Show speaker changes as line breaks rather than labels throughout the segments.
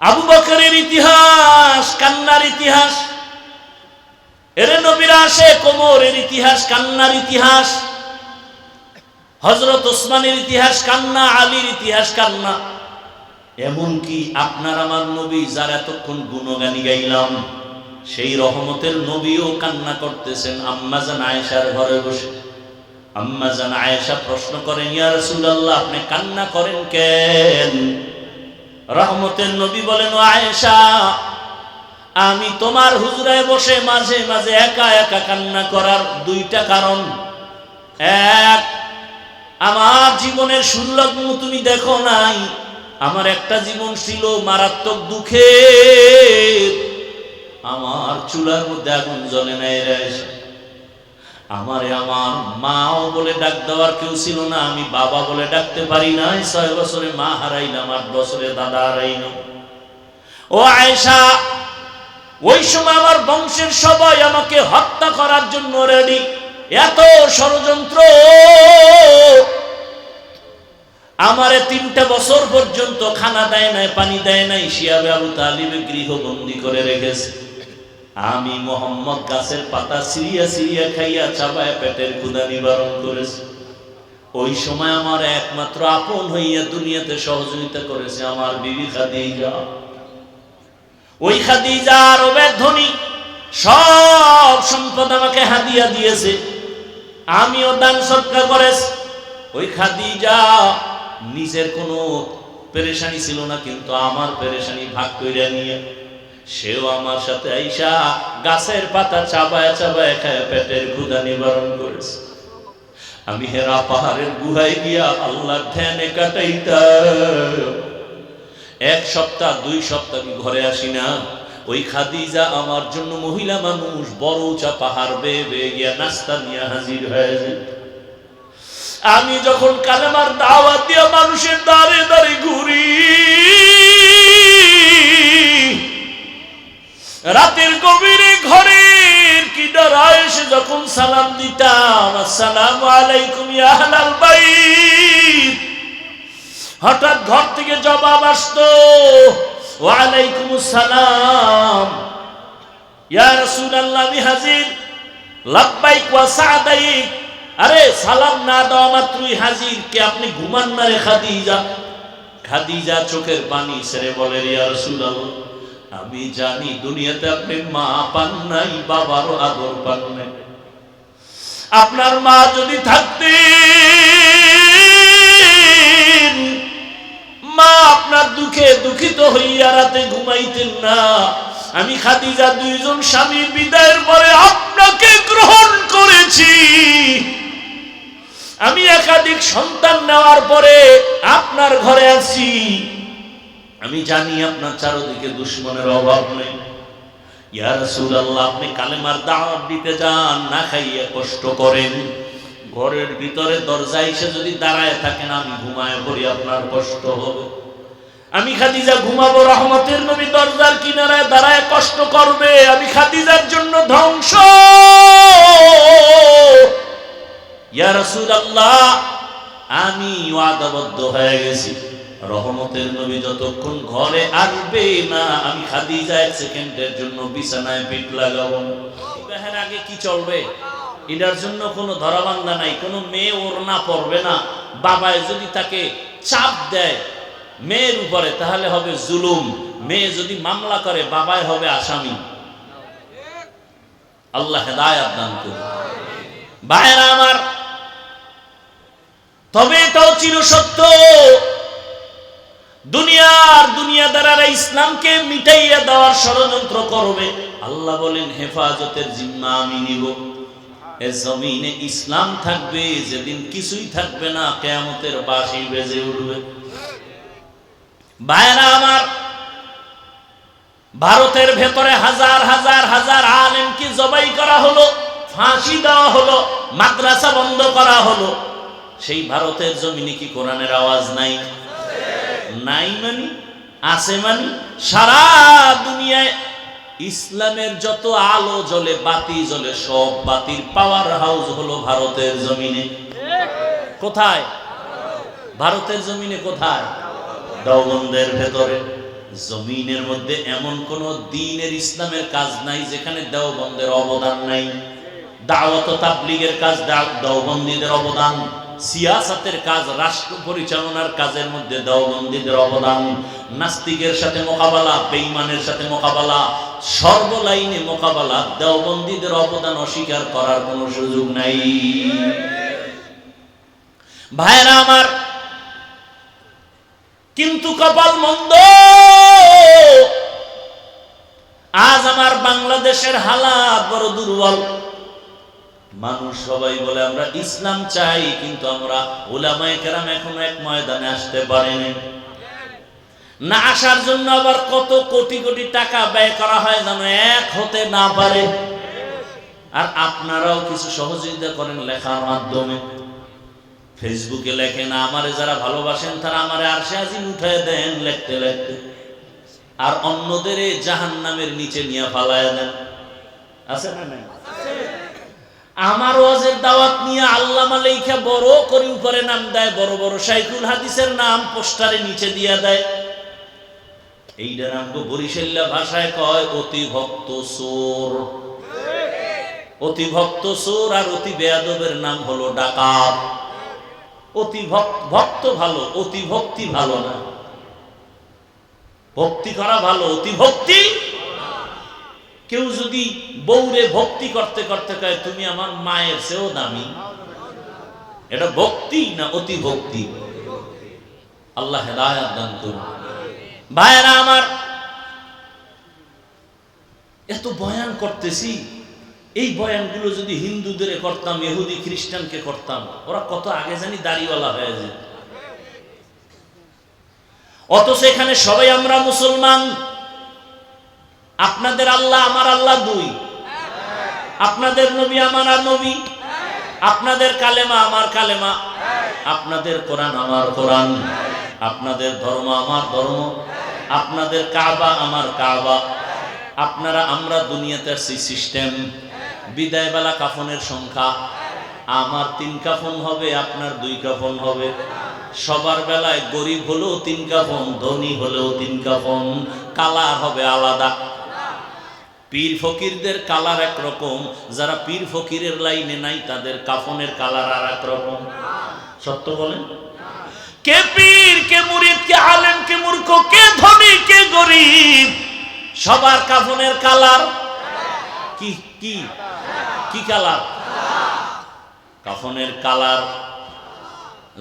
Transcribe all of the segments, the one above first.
আবু বকরের ইতিহাস, কান্নার ইতিহাস। এর নবীরা আসে কোমরের ইতিহাস, কান্নার ইতিহাস। হজরত ওসমানের ইতিহাস, কান্না। আলীর ইতিহাস, কান্না। এমনকি আপনার আমার নবী, যার এতক্ষণ গুণগানি গাইলাম, সেই রহমতের নবীও কান্না করতেছেন। আম্মাজান আয়েশার ঘরে বসে। আম্মাজান আয়েশা প্রশ্ন করেন, ইয়া রাসূলুল্লাহ, আপনি কান্না করেন কেন? রহমতের নবী বলেন আয়েশা, আমি তোমার হুজরায় বসে মাঝে মাঝে একা একা কান্না করার দুইটা কারণ। এক, আমার জীবনের সুলগ্ন তুমি দেখো নাই। আমার একটা জীবন ছিল মারাত্মক দুঃখে আমার চুলার মধ্যে আগুন জ্বলে নাই রে এসে। আমারে আমার মাও বলে ডাক দেওয়ার কেউ ছিল না, আমি বাবা বলে ডাকতে পারি নাই, ছয় বছরে মা হারাইলাম, আট বছরে দাদা হারাইলাম ও আয়েশা, ওই সময় আমার বংশের সবাই আমাকে হত্যা করার জন্য রেডি এত ষড়যন্ত্র। আমারে তিনটা বছর পর্যন্ত খানা দেয় নাই, পানি দেয় নাই, শিয়াবে আবু তালিবে গৃহবন্দী করে রেখেছে। আমি মোহাম্মদ গাছের পাতা সিরিয়া সিরিয়া খাইয়া চাবায় পেটের ক্ষুদা নিবারণ করেছি। ওই সময় আমার একমাত্র আপন হইয়া দুনিয়াতে সহযোগিতা করেছে, আমার বিবি খাদিজা। ওই খাদিজা রবের ধনী সব সম্পদ আমাকে হাদিয়া দিয়েছে। আমিও দান সৎকার করেছি। ওই খাদিজা নিজের কোনো পেরেশানি ছিল না, কিন্তু আমার পেরেশানি ভাগ করে নিয়ে সেও আমার সাথে আইসা গাছের পাতা চাবায় চাবায় খায়, পেটের ক্ষুদা নিবারণ করেছে। আমি হেরা পাহাড়ের গুহায় গিয়া আল্লাহর ধ্যানে কাটাইতাম। এক সপ্তাহ, দুই সপ্তাহ আমি ঘরে আসি না। ওই খাদিজা আমার জন্য মহিলা মানুষ, বড় উঁচা পাহাড় বেয়ে বেয়ে গিয়া নাস্তা নিয়ে হাজির হয়ে যেত। আমি যখন কালেমার দাওয়াত দিয়া মানুষের দাঁড়ে দাঁড়ে ঘুরি রাতের গভীরে ঘরের কি দাঁড়ায় এসে যখন সালাম দিতাম, আসসালামু আলাইকুম আহলাল বাইত। হঠাৎ ঘর থেকে জবাব আসতো, ওয়ালাইকুম সালাম ইয়া রাসূলুল্লাহ, আমি হাজির। লাব্বাইক ওয়া সাদাইক। আরে, সালাম না দেওয়া মাত্রই হাজির। কে আপনি ঘুমান না রে খাদিজা? খাদিজা চোখের পানি ছেড়ে বলে ইয়া রাসূলুল্লাহ। আমি জানি দুনিয়াতে আপনি মা পান নাই বাবারও আদর পান নাই। আপনার মা যদি থাকতেন, মা আপনার দুঃখে দুঃখিত হইয়া রাতে ঘুমাইতেন না। আমি খাদিজা দুইজন স্বামী বিদায়ের পরে আপনাকে গ্রহণ করেছি। আমি একাধিক সন্তান নেওয়ার পরে আপনার ঘরে আছি আমি জানি আপনার চারোদিকে দুশ্মনের অভাব নেই। ইয়া রাসূলুল্লাহ, আপনি কালেমার দাওয়াত দিতে যান, না খাইয়ে কষ্ট করেন। ঘরের ভিতরে দরজা এসে যদি দাঁড়ায় থাকেন, আমি ঘুমায় পড়ি, আপনার কষ্ট হবে। আমি খাদিজা ঘুমাবো, রহমতের নবী দরজার কিনারায় দাঁড়ায় কষ্ট করবে। আমি খাদিজার জন্য ধ্বংস! ইয়া রাসূলুল্লাহ, আমি ওয়াদাবদ্ধ হয়ে গেছি। রহমতের নবী যতক্ষণ ঘরে আসবে না, আমি খাদিজা এক সেকেন্ডের জন্য বিছানায় পিঠ লাগাবো। না। আগে কি চলবে? এটার জন্য কোনো ধরাবান্ধা নাই, কোনো মেয়ে ওর না পড়বে না। বাবায় যদি তাকে চাপ দেয় মেয়ের উপরে, তাহলে হবে জুলুম। মেয়ে যদি মামলা করে, বাবায় হবে আসামি। আল্লাহ হেদায়াত দান করুন। ভাইরা আমার, তবে এটাও চির সত্য দুনিয়ার দুনিয়াদারারা ইসলামকে মিটাইয়া দেওয়ার ষড়যন্ত্র করবে। আল্লাহ বলেন, হেফাজতের জিম্মা আমি নিব। এ জমিনে ইসলাম থাকবে, যেদিন কিছুই থাকবে না, কেয়ামতের বাসি বেজে উঠবে। ভাইরা আমার, ভারতের ভেতরে হাজার হাজার হাজার আলেমকে জবাই করা হলো, ফাঁসি দেওয়া হলো, মাদ্রাসা বন্ধ করা হলো। সেই ভারতের জমিনে কি কোরআনের আওয়াজ নাই? নাই মানি আছে মানি সারা দুনিয়ায় ইসলামের যত আলো জ্বলে, বাতি জ্বলে, সব বাতির পাওয়ার হাউস হলো ভারতের জমিনে। কোথায়? ভারতের জমিনে কোথায়? দেওবন্দের ভেতরে। জমিনের মধ্যে এমন কোন দিনের ইসলামের কাজ নাই যেখানে দেওবন্দের অবদান নাই। দাওয়াত তাবলিগের কাজ দেওবন্দীদের অবদান। সিয়াসাতের কাজ, রাষ্ট্র পরিচালনার কাজের মধ্যে দেওবন্দীদের অবদান, নাস্তিকের সাথে মোকাবেলা, বেঈমানের সাথে মোকাবেলা, সর্বলাইনে মোকাবেলা দেওবন্দীদের অবদান অস্বীকার করার কোনো সুযোগ নাই। ভাইরা আমার, কিন্তু কপাল মন্দ। আজ আমার বাংলাদেশের হালাত বড় দুর্বল। মানুষ সবাই বলে, আমরা ইসলাম চাই, কিন্তু আমরা ওলামায়ে কেরাম এখনও এক ময়দানে আসতে পারেনি। না আসার জন্য আবার কত কোটি কোটি টাকা ব্যয় করা হয় যেন এক হতে না পারে। আর আপনারাও কিছু সহযোগিতা করেন লেখার মাধ্যমে। ফেসবুকে লেখেন, আমারে যারা ভালোবাসেন, তারা আমারে আরশে আজিম উঠায় দেন, লিখতে লিখতে। আর অন্যদের জাহান নামের নিচে নিয়ে ফালায় দেন। আছে না নাই? আমার ওয়াজের দাওয়াত নিয়ে আল্লামা লেখা বড় করে উপরে নাম দেয়, বড় বড় সাইকুল হাদিসের নাম পোস্টারে নিচে দিয়ে দেয়। এইটা নাম বরিশাল্লা ভাষায় কয় অতি ভক্ত সোর। অতি ভক্ত সোর আর অতি বেয়াদবের নাম হলো ডাকাত। অতি ভক- ভক্ত ভালো অতি ভক্তি ভালো না। ভক্তি করা ভালো অতি ভক্তি কেউ যদি বউরে ভক্তি করতে করতে কয়, তুমি আমার মায়ের চেয়েও দামি। এটা ভক্তি না অতি ভক্তি? আল্লাহ হেদায়াত ভাইয়েরা আমার, এত বয়ান করতেছি, এই বয়ানগুলো যদি হিন্দুদের করতাম, ইহুদি খ্রিস্টানকে করতাম, ওরা কত আগে জানি দাড়িওয়ালা হয়ে যেত। অথচ এখানে সবাই আমরা মুসলমান আপনাদের আল্লাহ আমার আল্লাহ দুই। আপনাদের নবী আমার আর নবী। আপনাদের কালেমা আমার কালেমা। আপনাদের কোরআন আমার কোরআন। আপনাদের ধর্ম আমার ধর্ম। আপনাদের কাবা আমার কাবা। আপনারা, আমরা দুনিয়াতে আসছি সিস্টেম। বিদায় বেলা কাফনের সংখ্যা। আমার তিন কাফন হবে, আপনার দুই কাফন হবে। সবার বেলায় গরিব হলেও তিন কাফন, ধনী হলেও তিন কাফন। কালার হবে আলাদা। পীর ফকিরদের কালার একরকম, যারা পীর ফকিরের লাইনে নাই, তাদের কাফনের কালার আর এক রকম সত্য বলেন? কে পীর, কে মুরিদ, কে আলেম, কে মূর্খ, কে ধনী, কে গরিব? সবার কাফনের কালার? কি কি? কি কালার? কাফনের কালার।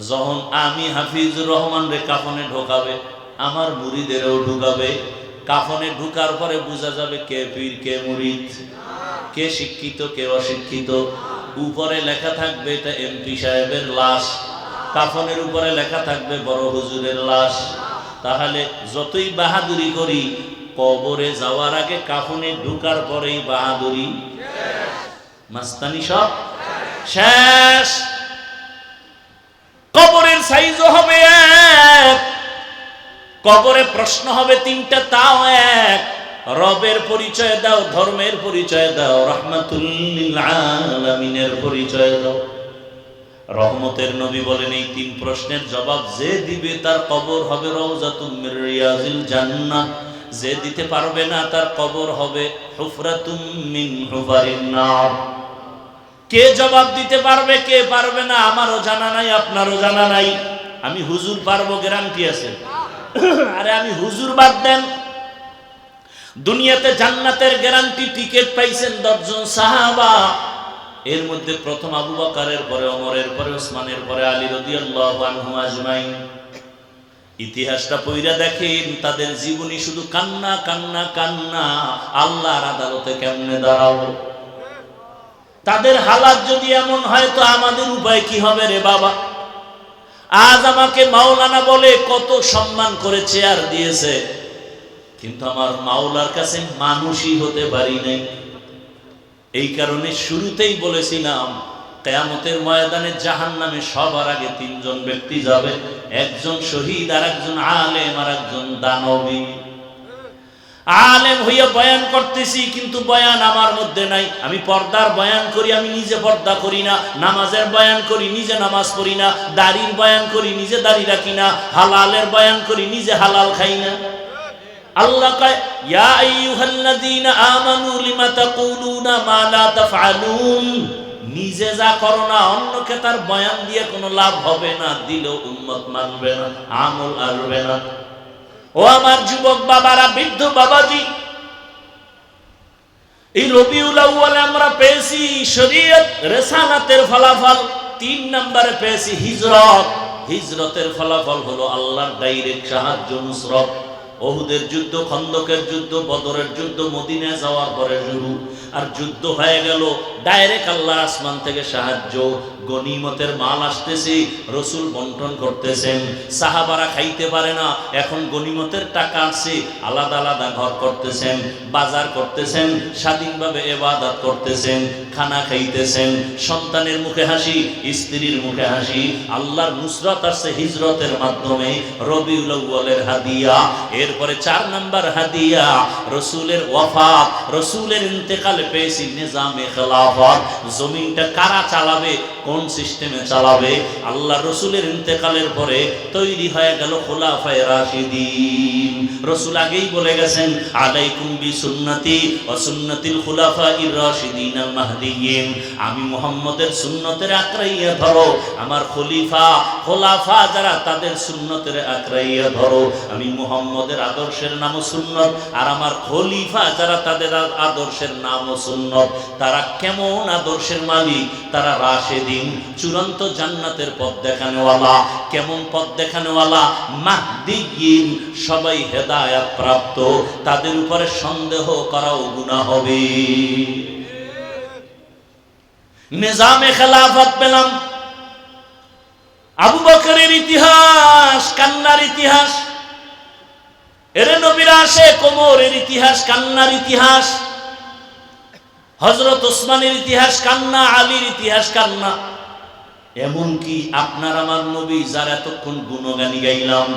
যখন আমি হাফিজুর রহমান রে কাফনে ঢোকাবে, আমার মুড়িদেরও ঢুকাবে। কাফনে ঢুকার পরে বোঝা যাবে কে পীর, কে মুরিদ, কে শিক্ষিত, কে অশিক্ষিত। উপরে লেখা থাকবে এটা এমপি সাহেবের লাশ, কাফনের উপরে লেখা থাকবে বড় হুজুরের লাশ। তাহলে যতই বাহাদুরি করি, কবরে যাওয়ার আগে কাফনে ঢুকার পরেই বাহাদুরি। মাস্তানি সব? শেষ। কবরের সাইজও হবে এক। কবরে প্রশ্ন হবে তিনটা, তাও এক। রবের পরিচয় দাও, ধর্মের পরিচয় দাও, রহমাতুল্লিল আলামিনের পরিচয় দাও। রহমতের নবী বলেন এই তিন প্রশ্নের জবাব, যে দিবে তার কবর হবে রিয়াজিল জান্নাহ। যে দিতে পারবে না তার কবর হবে কে জবাব দিতে পারবে, কে পারবে না, আমারও জানা নাই, আপনারও জানা নাই। আমি হুজুর পারব, গ্যারান্টি আছে। আরে আমি হুজুর বাদ দেন। দুনিয়াতে জান্নাতের গ্যারান্টি টিকিট পাইছেন দশজন সাহাবা। এর মধ্যে প্রথম আবু বকারের পরে অমরের পরে ওসমানের পরে আলী আনহু আজমাইন। ইতিহাসটা পইরা দেখেন, তাদের জীবনী শুধু কান্না কান্না কান্না। আল্লাহর আদালতে কেমনে দাঁড়াবো? তাদের হালাত যদি এমন হয়, তো আমাদের উপায় কি হবে রে বাবা? আজ আমাকে মাওলানা বলে কত সম্মান করে চেয়ার দিয়েছে। কিন্তু আমার মাওলার কাছে মানুষই হতে পারি নাই। এই কারণে শুরুতেই বলেছিলাম, কেয়ামতের ময়দানে জাহান নামে সবার আগে তিনজন ব্যক্তি যাবে, একজন শহীদ আর একজন আলেম আর একজন দানবী। আলেম হইয়া বয়ান করতেছি, কিন্তু বয়ান আমার মধ্যে নাই। আমি পর্দার বয়ান করি, আমি নিজে পর্দা করি না। নামাজের বয়ান করি, নিজে নামাজ পড়ি না। দাড়ির বয়ান করি, নিজে দাড়ি রাখি না। হালালের বয়ান করি, নিজে হালাল খাই না। আল্লাহ কয়, ইয়া আইয়ুহাল্লাযীনা আমানু লিমা তাকুলুনা মা লা তাফআলুন? নিজে যা করো না, অন্যকে তার বয়ান দিয়ে কোনো লাভ হবে না। দিলেও উম্মত মানবে না, আমল আসবে না। ও আমার যুবক বাবারা, বৃদ্ধ বাবাজি, এই রবিউল আউয়ালে আমরা পেয়েছি শরীয়ত রেসালাতের ফলাফল, তিন নম্বরে পেয়েছি হিজরত। হিজরতের ফলাফল হলো আল্লাহর ডাইরেক্ট সাহায্য, নুসরত। ওহুদের যুদ্ধ, খন্দকের যুদ্ধ, বদরের যুদ্ধ, মদিনায় যাওয়ার পরে শুরু। আর যুদ্ধ হয়ে গেল ডাইরেক্ট আল্লাহ আসমান থেকে সাহায্য। গনিমতের মাল আসতেছে, রসুল বন্টন করতেছেন। সাহাবারা খাইতে পারে না, এখন গনিমতের টাকা আসছে আলাদা আলাদা ঘর করতেছেন, বাজার করতেছেন, স্বাধীনভাবে এবাদত করতেছেন, খানা খাইতেছেন, সন্তানের মুখে হাসি, স্ত্রীর মুখে হাসি, আল্লাহর নুসরত আসছে হিজরতের মাধ্যমে, রবিউল আউ্বালের হাদিয়া, এরপরে চার নাম্বার হাদিয়া, রসুলের ওয়াফাত, রসুলের ইন্তেকালে পেয়েছি নিজামে খেলাফত জমিনটা কারা চালাবে কোন সিস্টেমে চালাবে? আল্লাহ রসুলের ইন্তেকালের পরে তৈরি হয়ে গেল খোলাফায় রাশিদিন। রসুল আগেই বলে গেছেন আলাইকুম বি সুন্নতি ও সুন্নতিল খুলাফা ইর রাশিদিন আল মাহদিয়িন আমি মুহাম্মদের সুন্নতের আঁকড়াইয়া ধরো আমার খলিফা খোলাফা যারা তাদের সুন্নতের আঁকড়াইয়া ধরো। আমি মোহাম্মদের আদর্শের নাম সুন্নত আর আমার খলিফা যারা তাদের আদর্শের নাম সুন্নত। তারা কেমন আদর্শের মালিক? তারা রাশেদিন। চূড়ান্ত জান্নাতের পথ দেখানেওয়ালা, কেমন পথ দেখানেওয়ালা? মাহদিয়িন সবাই হেদায়াত প্রাপ্ত, তাদের উপরে সন্দেহ করাও গুনাহ হবে। নিজামে খেলাফত পেলাম। আবু বকরের ইতিহাস, কান্নার ইতিহাস। এর নবীরা আসে কোমরের ইতিহাস, কান্নার ইতিহাস। হজরত ওসমানের ইতিহাস কান্না, আলীর ইতিহাস কান্না। এমনকি আপনার আমার নবী যার এতক্ষণ গুণগানি গাইলাম,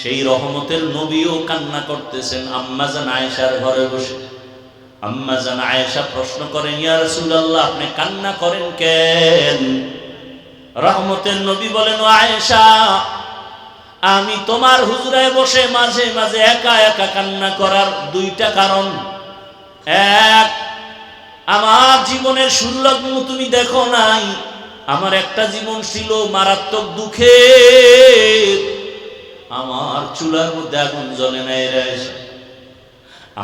সেই রহমতের নবীও কান্না করতেছেন। আম্মাজান আয়েশার ঘরে বসে। আম্মাজান আয়েশা প্রশ্ন করেন, ইয়া রাসূলুল্লাহ, আপনি কান্না করেন কেন? রহমতের নবী বলেন আয়েশা, আমি তোমার হুজরায় বসে মাঝে মাঝে একা একা কান্না করার দুইটা কারণ। এক আমার জীবনের সুলগ্ন তুমি দেখো নাই। আমার একটা জীবন ছিল মারাত্মক দুঃখে আমার চুলার মধ্যে আগুন জ্বলে এসে।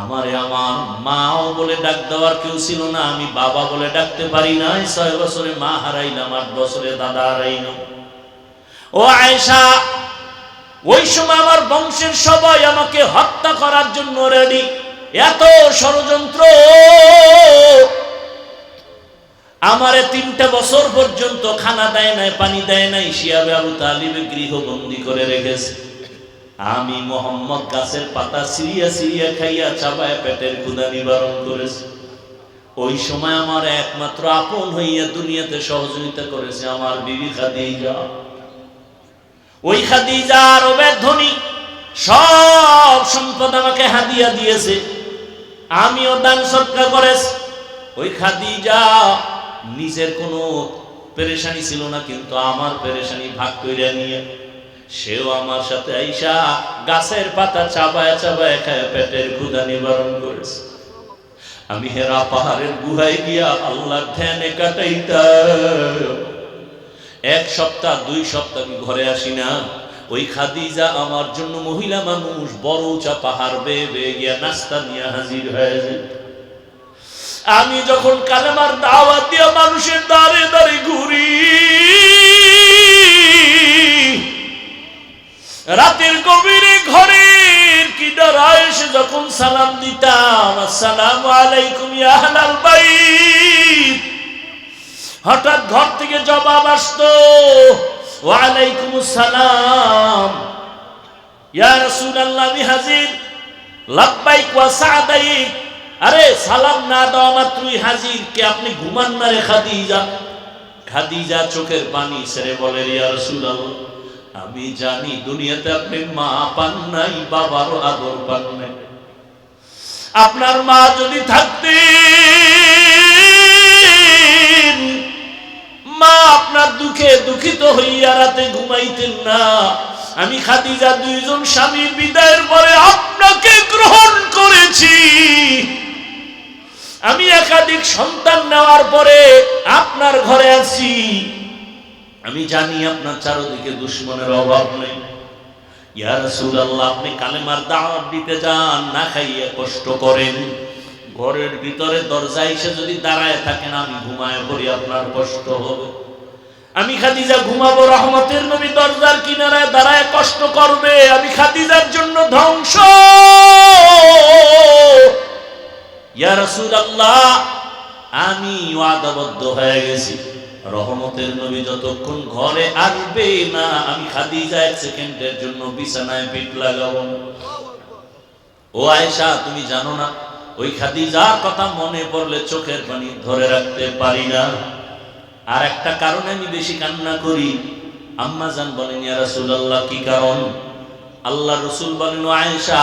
আমারে আমার মাও বলে ডাক দেওয়ার কেউ ছিল না, আমি বাবা বলে ডাকতে পারি নাই। ছয় বছরে মা হারাইলাম, আট বছরে দাদা হারাইলাম ও আয়েশা, ওই সময় আমার বংশের সবাই আমাকে হত্যা করার জন্য রেডি এত ষড়যন্ত্র। আমারে তিনটা বছর পর্যন্ত খানা দেয় নাই, পানি দেয় নাই, শিয়াবে আবু তালিবে গৃহবন্দী করে রেখেছে। আমি মোহাম্মদ গাছের পাতা সিরিয়া সিরিয়া খাইয়া চাবায় পেটের ক্ষুদা নিবারণ করেছি। ওই সময় আমার একমাত্র আপন হইয়া দুনিয়াতে সহযোগিতা করেছে, আমার বিবি খাদিজা। ওই খাদিজা রবের ধনী সব সম্পদ আমাকে হাদিয়া দিয়েছে। আমিও দান সৎকার করেছি। ওই খাদিজা নিজের কোনো পেরেশানি ছিল না, কিন্তু আমার পেরেশানি ভাগ করে নিয়ে সেও আমার সাথে আইসা গাছের পাতা চাবায় চাবায় খায় পেটের ক্ষুধা নিবারণ করেছে। আমি হেরা পাহাড়ের গুহায় গিয়া আল্লাহর ধ্যানে কাটাইতাম। এক সপ্তাহ, দুই সপ্তাহ আমি ঘরে আসি না। ওই খাদিজা আমার জন্য মহিলা মানুষ, বড় উঁচা পাহাড় বেয়ে বেয়ে গিয়া নাস্তা নিয়ে হাজির হয়ে যেত আমি যখন কালেমার দাওয়াত দিয়া মানুষের দাঁড়ে দাঁড়ে ঘুরি, রাতের গভীরে ঘরের কি ডরায় এসে যখন সালাম দিতাম, আসসালামু আলাইকুম আহলাল বাইত। হঠাৎ ঘর থেকে জবাব আসতো ওয়ালাইকুম সালাম ইয়া রাসূলুল্লাহ, আমি হাজির। লাব্বাইক ওয়া সাদাইক আরে, সালাম না দেওয়া মাত্রই হাজির। কে আপনি ঘুমান না রে খাদিজা? খাদিজা চোখের পানি ছেড়ে বলে ইয়া রাসূলুল্লাহ, আমি জানি দুনিয়াতে আপনি মা পান নাই বাবারও আদর পান নাই। আপনার মা যদি থাকতেন মা, আপনার দুঃখে দুঃখিত হইয়া রাতে ঘুমাইতেন না। আমি খাদিজা দুইজন স্বামী বিদায়ের পরে আপনাকে গ্রহণ করেছি। আমি একাধিক সন্তান নেওয়ার পরে আপনার ঘরে আছি। আমি জানি আপনার চারদিকে দুশ্মনের অভাব নেই। ইয়া রাসূলুল্লাহ, আপনি কালেমার দাওয়াত দিতে যান, না খাইয়ে কষ্ট করেন। ঘরের ভিতরে দরজা এসে যদি দাঁড়ায় থাকেন, আমি ঘুমায় পড়ি, আপনার কষ্ট হবে। আমি খাদিজা ঘুমাবো, রহমতের নবী দরজার কিনারায় দাঁড়ায় কষ্ট করবে। আমি খাদিজার জন্য ধ্বংস! ইয়া রাসূলুল্লাহ, আমি ওয়াদাবদ্ধ হয়ে গেছি। রহমতের নবী যতক্ষণ ঘরে আসবে না, আমি খাদিজা এক সেকেন্ডের জন্য বিছানায় পিঠ লাগাবো। ও আয়েশা, তুমি জানো না ওই খাদিজার কথা মনে পড়লে চোখের পানি ধরে রাখতে পারি না। আর একটা কারণে আমি বেশি কান্না করি। আম্মা জান বলেন, ইয়া রাসূলুল্লাহ, কি কারণ? আল্লাহ রসুল বলেন আয়েশা